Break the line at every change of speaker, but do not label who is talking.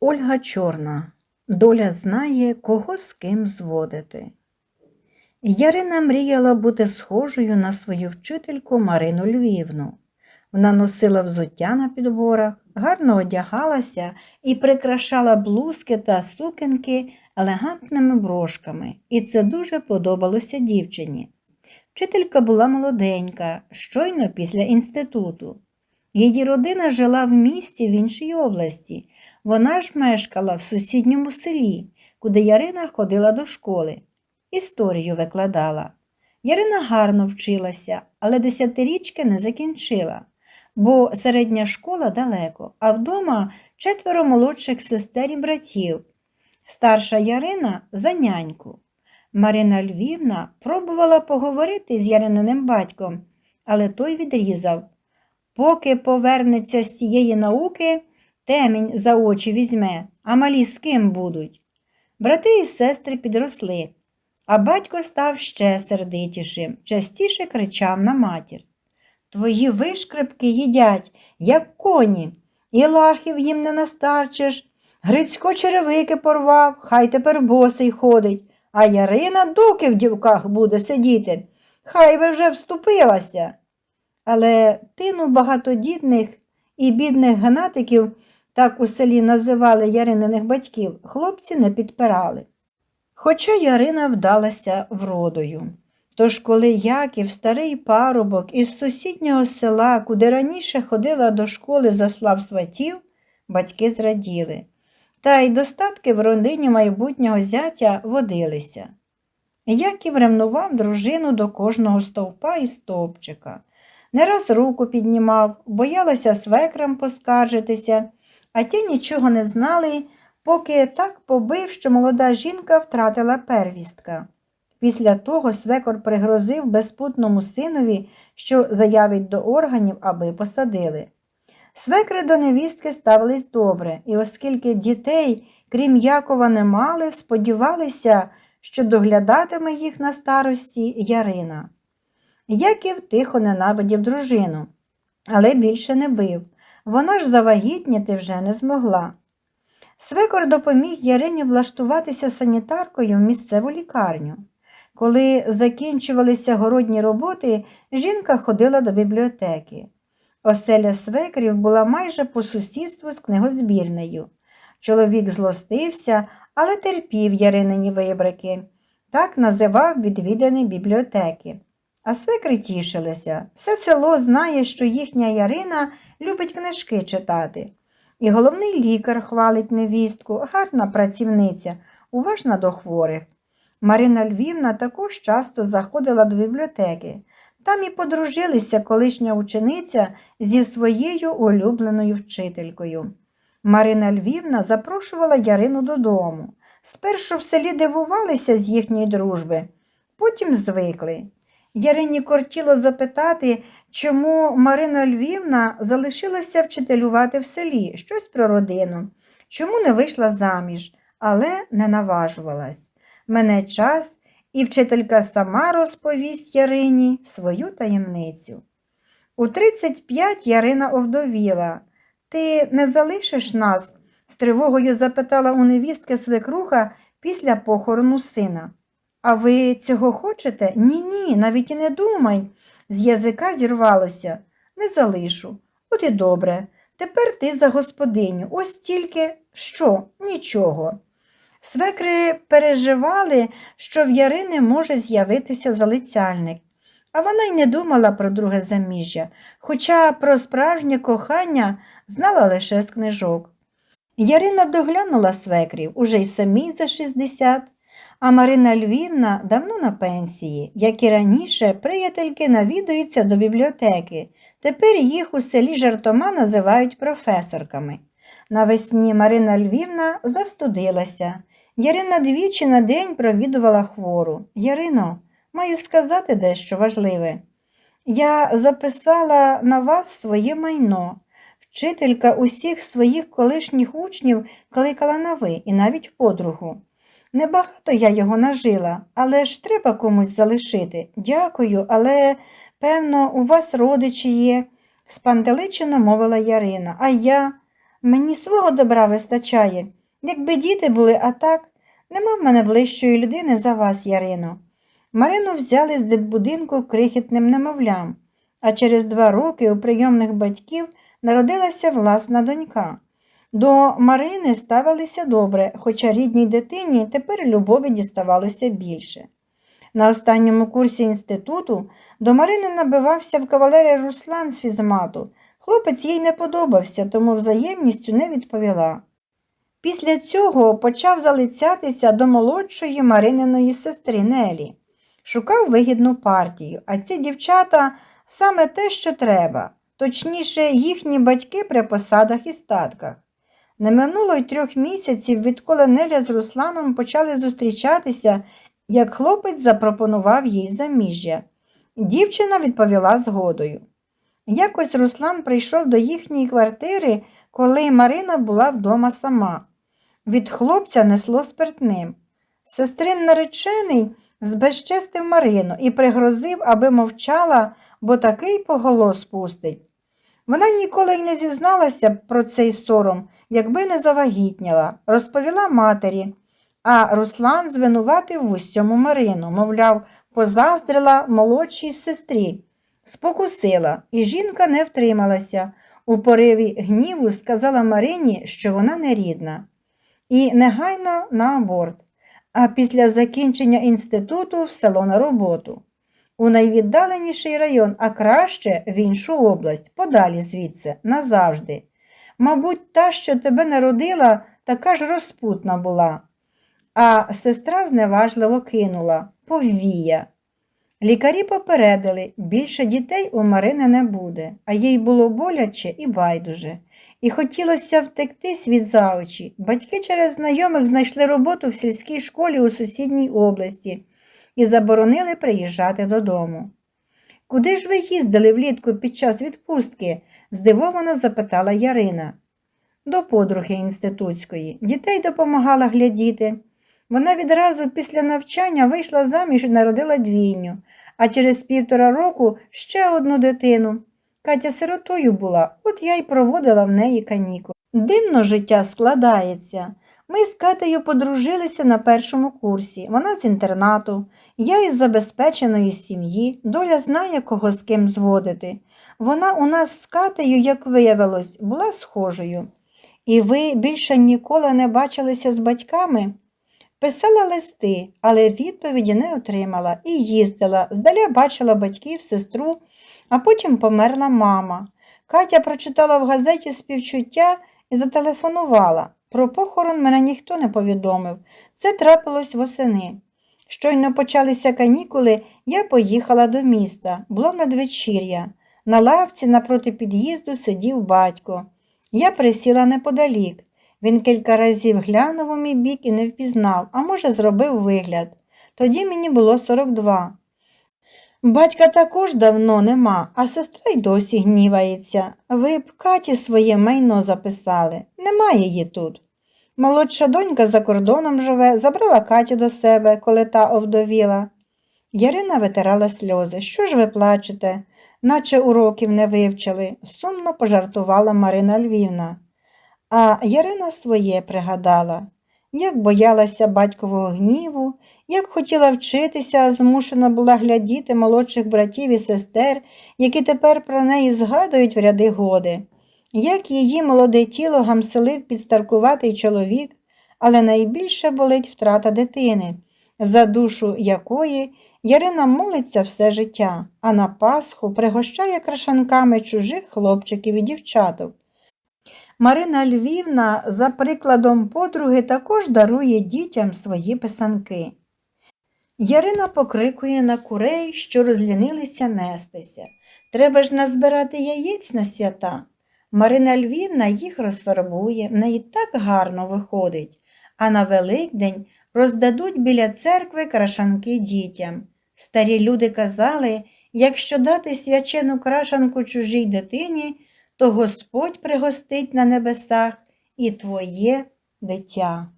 Ольга Чорна. Доля знає, кого з ким зводити. Ярина мріяла бути схожою на свою вчительку Марину Львівну. Вона носила взуття на підборах, гарно одягалася і прикрашала блузки та сукенки елегантними брошками, і це дуже подобалося дівчині. Вчителька була молоденька, щойно після інституту. Її родина жила в місті в іншій області. Вона ж мешкала в сусідньому селі, куди Ярина ходила до школи. Історію викладала. Ярина гарно вчилася, але десятирічки не закінчила, бо середня школа далеко, а вдома четверо молодших сестер і братів. Старша Ярина за няньку. Марина Львівна пробувала поговорити з Ярининим батьком, але той відрізав. Поки повернеться з цієї науки, темінь за очі візьме, а малі з ким будуть. Брати і сестри підросли, а батько став ще сердитішим, частіше кричав на матір. Твої вишкрипки їдять, як коні, і лахів їм не настарчиш. Грицько черевики порвав, хай тепер босий ходить, а Ярина доки в дівках буде сидіти. Хай би вже вступилася. Але тину багатодітних і бідних генатиків, так у селі називали ярининих батьків, хлопці не підпирали. Хоча Ярина вдалася вродою. Тож, коли Яків, старий парубок із сусіднього села, куди раніше ходила до школи заслав сватів, батьки зраділи. Та й достатки в родині майбутнього зятя водилися. Яків ревнував дружину до кожного стовпа і стовпчика. Не раз руку піднімав, боялася свекрам поскаржитися, а ті нічого не знали, поки так побив, що молода жінка втратила первістка. Після того свекор пригрозив безпутному синові, що заявить до органів, аби посадили. Свекри до невістки ставились добре, і оскільки дітей, крім Якова, не мали, сподівалися, що доглядатиме їх на старості Ярина. Яків тихо ненавидів дружину, але більше не бив. Вона ж завагітніти вже не змогла. Свекор допоміг Ярині влаштуватися санітаркою в місцеву лікарню. Коли закінчувалися городні роботи, жінка ходила до бібліотеки. Оселя свекрів була майже по сусідству з книгозбірнею. Чоловік злостився, але терпів Яринині вибрики. Так називав відвідані бібліотеки. А свекри тішилися. Все село знає, що їхня Ярина любить книжки читати. І головний лікар хвалить невістку, гарна працівниця, уважна до хворих. Марина Львівна також часто заходила до бібліотеки. Там і подружилися колишня учениця зі своєю улюбленою вчителькою. Марина Львівна запрошувала Ярину додому. Спершу в селі дивувалися з їхньої дружби, потім звикли. Ярині кортіло запитати, чому Марина Львівна залишилася вчителювати в селі щось про родину, чому не вийшла заміж, але не наважувалась. Мене час, і вчителька сама розповість Ярині свою таємницю. У 35 Ярина овдовіла. Ти не залишиш нас? з тривогою запитала у невістки свекруха після похорону сина. А ви цього хочете? Ні, ні, навіть і не думай. З язика зірвалося. Не залишу. От і добре. Тепер ти за господиню. Ось тільки що? Нічого. Свекри переживали, що в Ярини може з'явитися залицяльник, а вона й не думала про друге заміжжя, хоча про справжнє кохання знала лише з книжок. Ярина доглянула свекрів уже й самій за 60, а Марина Львівна давно на пенсії, як і раніше, приятельки навідуються до бібліотеки. Тепер їх у селі жартома називають професорками. Навесні Марина Львівна застудилася. Ярина двічі на день провідувала хвору. Ярино, маю сказати дещо важливе. Я записала на вас своє майно. Вчителька усіх своїх колишніх учнів кликала на ви і навіть подругу. Небагато я його нажила, але ж треба комусь залишити. Дякую, але, певно, у вас родичі є, спантеличено мовила Ярина, а я. Мені свого добра вистачає. Якби діти були, а так, нема в мене ближчої людини за вас, Ярино. Марину взяли з дитбудинку крихітним немовлям, а через два роки у прийомних батьків народилася власна донька. До Марини ставилися добре, хоча рідній дитині тепер любові діставалося більше. На останньому курсі інституту до Марини набивався в кавалерія Руслан з фізмату. Хлопець їй не подобався, тому взаємністю не відповіла. Після цього почав залицятися до молодшої Марининої сестри Нелі. Шукав вигідну партію, а ці дівчата саме те, що треба, точніше, їхні батьки при посадах і статках. Не минуло й трьох місяців, відколи Неля з Русланом почали зустрічатися, як хлопець запропонував їй заміжжя. Дівчина відповіла згодою. Якось Руслан прийшов до їхньої квартири, коли Марина була вдома сама. Від хлопця несло спиртним. Сестрин наречений збезчестив Марину і пригрозив, аби мовчала, бо такий поголос пустить. Вона ніколи й не зізналася про цей сором, якби не завагітніла, розповіла матері, а Руслан звинуватив в усьому Марину, мовляв, позаздрила молодшій сестрі, спокусила, і жінка не втрималася. У пориві гніву сказала Марині, що вона не рідна, і негайно на аборт, а після закінчення інституту в село на роботу. У найвіддаленіший район, а краще в іншу область, подалі звідси, назавжди. Мабуть, та, що тебе народила, така ж розпутна була. А сестра зневажливо кинула повія. Лікарі попередили, більше дітей у Марини не буде, а їй було боляче і байдуже. І хотілося втектись від заочі. Батьки через знайомих знайшли роботу в сільській школі у сусідній області і заборонили приїжджати додому. Куди ж ви їздили влітку під час відпустки? здивовано запитала Ярина. До подруги інститутської. Дітей допомагала глядіти. Вона відразу після навчання вийшла заміж і народила двійню, а через півтора року ще одну дитину. Катя сиротою була, от я й проводила в неї канікули. Дивно життя складається. Ми з Катею подружилися на першому курсі, вона з інтернату, я із забезпеченої сім'ї, доля знає, кого з ким зводити. Вона у нас з Катею, як виявилось, була схожою. І ви більше ніколи не бачилися з батьками? Писала листи, але відповіді не отримала і їздила, здаля бачила батьків, сестру, а потім померла мама. Катя прочитала в газеті співчуття і зателефонувала. Про похорон мене ніхто не повідомив. Це трапилось восени. Щойно почалися канікули, я поїхала до міста, було надвечір'я. На лавці напроти під'їзду сидів батько. Я присіла неподалік. Він кілька разів глянув у мій бік і не впізнав, а може, зробив вигляд. Тоді мені було 42. Батька також давно нема, а сестра й досі гнівається. Ви б Каті своє майно записали. Немає її тут. Молодша донька за кордоном живе, забрала Катю до себе, коли та овдовіла. Ярина витирала сльози. Що ж ви плачете? Наче уроків не вивчили, сумно пожартувала Марина Львівна. А Ярина своє пригадала, як боялася батькового гніву, як хотіла вчитися, а змушена була глядіти молодших братів і сестер, які тепер про неї згадують в ряди годи, як її молоде тіло гамселив підстаркуватий чоловік, але найбільше болить втрата дитини, за душу якої Ярина молиться все життя, а на Пасху пригощає крашанками чужих хлопчиків і дівчаток. Марина Львівна, за прикладом подруги, також дарує дітям свої писанки. Ярина покрикує на курей, що розлінилися нестися. Треба ж назбирати яєць на свята. Марина Львівна їх розфарбує, в неї так гарно виходить, а на Великдень роздадуть біля церкви крашанки дітям. Старі люди казали, якщо дати свячену крашанку чужій дитині, то Господь пригостить на небесах і твоє дитя.